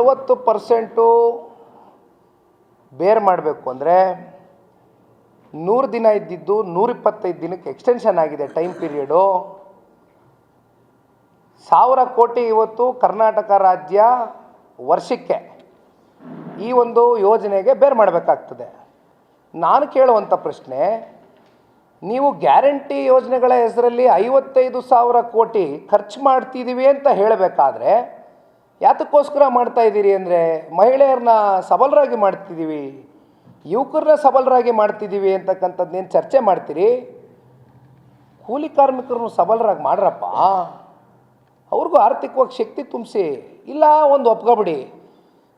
ಅರವತ್ತು ಪರ್ಸೆಂಟು ಬೇರ್ ಮಾಡಬೇಕು ಅಂದರೆ ನೂರು ದಿನ ಇದ್ದಿದ್ದು ನೂರಿಪ್ಪತ್ತೈದು ದಿನಕ್ಕೆ ಎಕ್ಸ್ಟೆನ್ಷನ್ ಆಗಿದೆ ಟೈಮ್ ಪೀರಿಯಡು ಸಾವಿರ ಕೋಟಿ ಇವತ್ತು ಕರ್ನಾಟಕ ರಾಜ್ಯ ವರ್ಷಕ್ಕೆ ಈ ಒಂದು ಯೋಜನೆಗೆ ಬೇರ್ ಮಾಡಬೇಕಾಗ್ತದೆ. ನಾನು ಕೇಳುವಂಥ ಪ್ರಶ್ನೆ, ನೀವು ಗ್ಯಾರಂಟಿ ಯೋಜನೆಗಳ ಹೆಸರಲ್ಲಿ ಐವತ್ತೈದು ಸಾವಿರ ಕೋಟಿ ಖರ್ಚು ಮಾಡ್ತಿದ್ದೀವಿ ಅಂತ ಹೇಳಬೇಕಾದ್ರೆ ಯಾತಕ್ಕೋಸ್ಕರ ಮಾಡ್ತಾ ಇದ್ದೀರಿ ಅಂದರೆ ಮಹಿಳೆಯರನ್ನ ಸಬಲರಾಗಿ ಮಾಡ್ತಿದ್ದೀವಿ, ಯುವಕರನ್ನ ಸಬಲರಾಗಿ ಮಾಡ್ತಿದ್ದೀವಿ ಅಂತಕ್ಕಂಥದ್ದನ್ನೇನು ಚರ್ಚೆ ಮಾಡ್ತೀರಿ? ಕೂಲಿ ಕಾರ್ಮಿಕರನ್ನು ಸಬಲರಾಗಿ ಮಾಡ್ರಪ್ಪ. ಅವ್ರಿಗೂ ಆರ್ಥಿಕವಾಗಿ ಶಕ್ತಿ ತುಂಬಿಸಿ, ಇಲ್ಲ ಒಂದು ಒಪ್ಕೊಬಿಡಿ.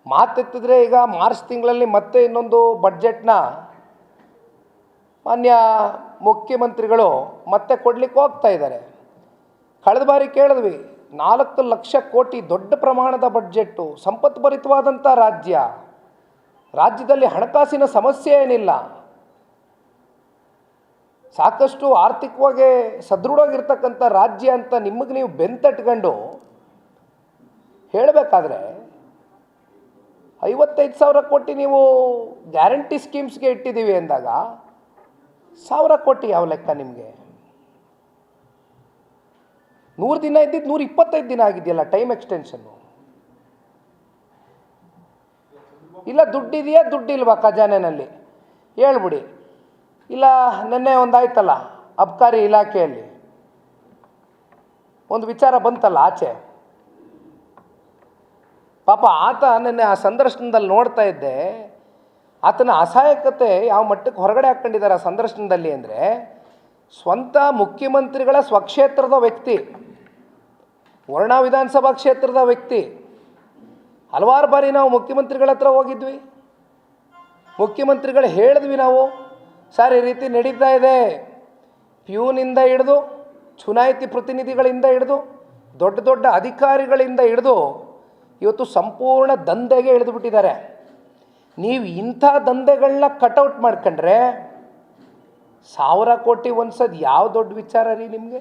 ಮಾತೆತ್ತಿದ್ರೆ ಈಗ ಮಾರ್ಚ್ ತಿಂಗಳಲ್ಲಿ ಮತ್ತೆ ಇನ್ನೊಂದು ಬಡ್ಜೆಟ್ನ ಮಾನ್ಯ ಮುಖ್ಯಮಂತ್ರಿಗಳು ಮತ್ತೆ ಕೊಡ್ಲಿಕ್ಕೆ ಹೋಗ್ತಾ ಇದ್ದಾರೆ. ಕಳೆದ ಬಾರಿ ಕೇಳಿದ್ವಿ ನಾಲ್ಕು ಲಕ್ಷ ಕೋಟಿ ದೊಡ್ಡ ಪ್ರಮಾಣದ ಬಡ್ಜೆಟ್ಟು ಸಂಪತ್ಭರಿತವಾದಂಥ ರಾಜ್ಯ. ರಾಜ್ಯದಲ್ಲಿ ಹಣಕಾಸಿನ ಸಮಸ್ಯೆ ಏನಿಲ್ಲ. ಸಾಕಷ್ಟು ಆರ್ಥಿಕವಾಗಿ ಸದೃಢವಾಗಿರ್ತಕ್ಕಂಥ ರಾಜ್ಯ ಅಂತ ನಿಮಗೆ ನೀವು ಬೆಂತಟ್ಕೊಂಡು ಹೇಳಬೇಕಾದ್ರೆ, ಐವತ್ತೈದು ಸಾವಿರ ಕೋಟಿ ನೀವು ಗ್ಯಾರಂಟಿ ಸ್ಕೀಮ್ಸ್ಗೆ ಇಟ್ಟಿದ್ದೀವಿ ಅಂದಾಗ, ಸಾವಿರ ಕೋಟಿ ಯಾವ ಲೆಕ್ಕ ನಿಮಗೆ? ನೂರು ದಿನ ಇದ್ದಿದ್ದು ನೂರ ಇಪ್ಪತ್ತೈದು ದಿನ ಆಗಿದೆಯಲ್ಲ ಟೈಮ್ ಎಕ್ಸ್ಟೆನ್ಷನ್ನು ಇಲ್ಲ ದುಡ್ಡಿದೆಯಾ? ದುಡ್ಡಿಲ್ವಾ ಖಜಾನೆನಲ್ಲಿ? ಹೇಳ್ಬಿಡಿ. ಇಲ್ಲ, ನಿನ್ನೆ ಒಂದಾಯ್ತಲ್ಲ, ಅಬ್ಕಾರಿ ಇಲಾಖೆಯಲ್ಲಿ. ಒಂದು ವಿಚಾರ ಬಂತಲ್ಲ ಆಚೆ? ಪಾಪ ಆತ ನಿನ್ನೆ ಆ ಸಂದರ್ಶನದಲ್ಲಿ ನೋಡ್ತಾ ಇದ್ದೆ, ಆತನ ಅಸಹಾಯಕತೆ ಯಾವ ಮಟ್ಟಕ್ಕೆ ಹೊರಗಡೆ ಹಾಕ್ಕೊಂಡಿದ್ದಾರೆ ಆ ಸಂದರ್ಶನದಲ್ಲಿ ಅಂದರೆ, ಸ್ವಂತ ಮುಖ್ಯಮಂತ್ರಿಗಳ ಸ್ವಕ್ಷೇತ್ರದ ವ್ಯಕ್ತಿ. ವರ್ಣ ವಿಧಾನಸಭಾ ಕ್ಷೇತ್ರದ ವ್ಯಕ್ತಿ. ಹಲವಾರು ಬಾರಿ ನಾವು ಮುಖ್ಯಮಂತ್ರಿಗಳ ಹತ್ರ ಹೋಗಿದ್ವಿ. ಮುಖ್ಯಮಂತ್ರಿಗಳು ಹೇಳಿದ್ವಿ ನಾವು, ಸರ್, ಈ ರೀತಿ ನಡೀತಾ ಇದೆ. ಪ್ಯೂನಿಂದ ಹಿಡಿದು, ಚುನಾಯಿತಿ ಪ್ರತಿನಿಧಿಗಳಿಂದ ಹಿಡಿದು, ದೊಡ್ಡ ದೊಡ್ಡ ಅಧಿಕಾರಿಗಳಿಂದ ಹಿಡಿದು, ಇವತ್ತು ಸಂಪೂರ್ಣ ದಂಧೆಗೆ ಬಿಟ್ಟಿದ್ದಾರೆ ನೀವು ಇಂಥ ದಂಧೆಗಳನ್ನ ಕಟೌಟ್ ಮಾಡ್ಕೊಂಡ್ರೆ, ಸಾವಿರ ಕೋಟಿ ಒಂದ್ಸದ್ ಯಾವ ದೊಡ್ಡ ವಿಚಾರ ರೀ ನಿಮಗೆ?